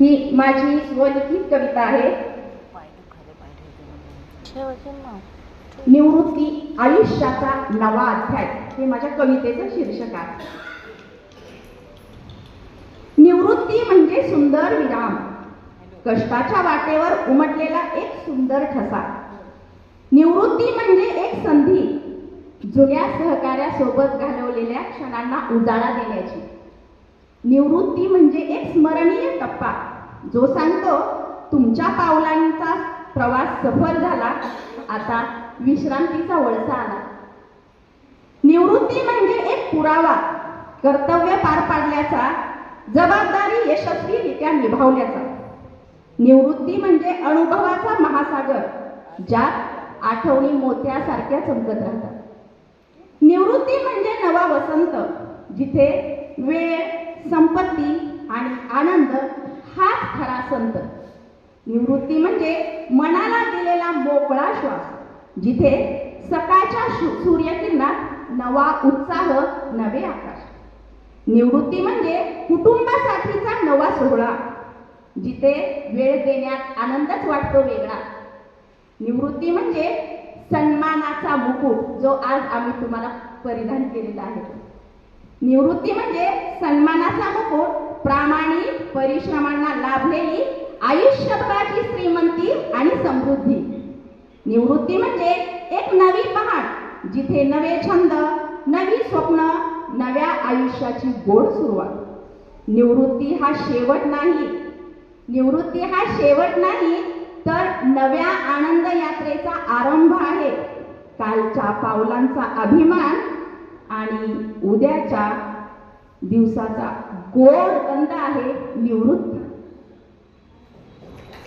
ही माझी स्वलिखित कविता आहे. निवृत्ती आयुष्याचा नवा अध्याय हे माझ्या कवितेचं शीर्षक आहे. निवृत्ती म्हणजे सुंदर विराम. कष्टाच्या वाटेवर उमटलेला एक सुंदर ठसा. निवृत्ती म्हणजे एक संधी. जुन्या सहकार्यासोबत घालवलेल्या क्षणांना उजाळा देण्याची. निवृत्ती म्हणजे एक स्मरणीय टप्पा जो सांगतो तुमच्या पावलांचा प्रवास सफल झाला आता विश्रांतीचा वळसा आला निवृत्ती म्हणजे एक पुरावा कर्तव्य पार पाडल्याचा जबाबदारी यशस्वीरित्या निभावल्याचा निवृत्ती म्हणजे अनुभवाचा महासागर ज्यात आठवणी मोत्यासारख्या चमकत राहतात. निवृत्ती म्हणजे नवा वसंत जिथे वेळ संपत्ती आणि आनंद हाच खरा संत. निवृत्ती म्हणजे मनाला दिलेला मोकळा श्वास जिथे सकाळच्या सूर्यकिरणात नवा उत्साह नवे आकाश. निवृत्ती म्हणजे कुटुंबासाठीचा नवा सोहळा जिथे वेळ देण्यात आनंदच वाटतो वेगळा. निवृत्ती म्हणजे सन्मानाचा मुकुट जो आज आम्ही तुम्हाला परिधान केलेला आहे. निवृत्ती म्हणजे सन्मानाचा मुकुट प्रामाणिक परिश्रमांना लाभलेली आयुष्यभराची श्रीमंती आणि समृद्धी. निवृत्ती म्हणजे एक नवी पहाट जिथे नवे छंद नवी स्वप्न नव्या आयुष्याची गोड सुरुवात. निवृत्ती हा शेवट नाही. निवृत्ती हा शेवट नाही तर नव्या आनंद यात्रेचा आरंभ आहे. कालच्या पावलांचा अभिमान आणि उद्याच्या दिवसाचा गोड गंध आहे निवृत्ती.